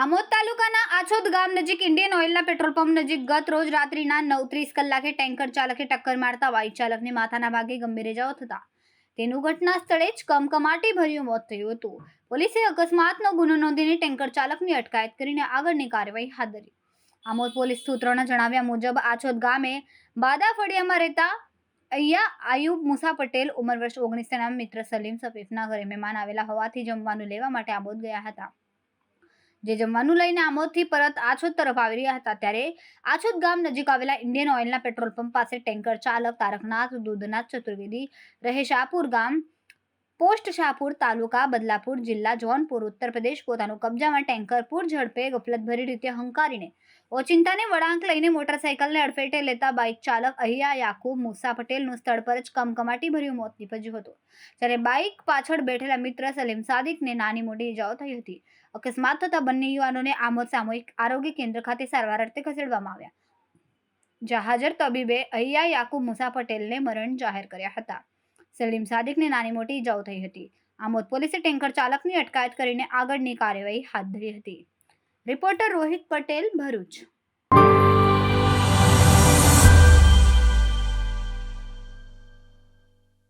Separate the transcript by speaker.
Speaker 1: આમોદ તાલુકાના આછોદ ગામ નજીક ઇન્ડિયન ઓઇલના પેટ્રોલ પંપ નજીક ગત રોજ રાત્રિના નવ ત્રીસ કલાકે ટેન્કર ચાલકે ટક્કર મારતા બાઇક ચાલકને માથાના ભાગે ગંભીર ઇજાઓ થતા. તેનું ઘટના સ્થળે જ કમકમાટી ભર્યું મોત થયું હતું. પોલીસે અકસ્માતનો ગુનો નોંધીને ટેન્કર ચાલકની અટકાયત કરીને આગળની કાર્યવાહી હાથ ધરી. આમોદ પોલીસ સૂત્રોના જણાવ્યા મુજબ આછોદ ગામે બાદા ફળિયામાં રહેતા અહીંયા આયુબ મુસા પટેલ, ઉંમર વર્ષ ઓગણીસ તેના મિત્ર સલીમ સફીફના ઘરે મહેમાન આવેલા હોવાથી જમવાનું લેવા માટે આમોદ ગયા હતા. જે જમવાનું લઈને આમોદથી પરત આછોદ તરફ આવી રહ્યા હતા, ત્યારે આછોદ ગામ નજીક આવેલા ઇન્ડિયન ઓઇલના પેટ્રોલ પંપ પાસે ટેન્કર ચાલક તારકનાથ દૂધનાથ ચતુર્વેદી રહેશાપુર ગામ પોસ્ટ શાહપુર તાલુકા બદલાપુર જિલ્લા જોનપુર, ઉત્તર પ્રદેશ પોતાનું કબજામાં ટેન્કર પૂર ઝડપે ગફલતભરી રીતે હંકારીને ઓચિંતાને વળાંક લઈને મોટરસાઇકલને અડફેટે લેતા બાઇક ચાલક અહિયા યાકુબ મુસા પટેલનું સ્થળ પર જ કમકમાટી ભર્યું મોત નીપજ્યું હતું. જ્યારે બાઇક પાછળ બેઠેલા મિત્ર સલીમ સાદિકને નાની મોટી ઇજાઓ થઈ હતી. અકસ્માત થતાં બંને યુવાનોને આમોદ સામૂહિક આરોગ્ય કેન્દ્ર ખાતે સારવાર અર્થે ખસેડવામાં આવ્યા. જહાજર તબીબે અહિયા યાકુબ મુસા પટેલને મરણ જાહેર કર્યા હતા. સલીમ સાદિકને નાની મોટી ઇજાઓ થઈ હતી. આમોદ પોલીસે ટેન્કર ચાલકની અટકાયત કરીને આગળની કાર્યવાહી હાથ ધરી હતી. રિપોર્ટર રોહિત પટેલ ભરૂચ.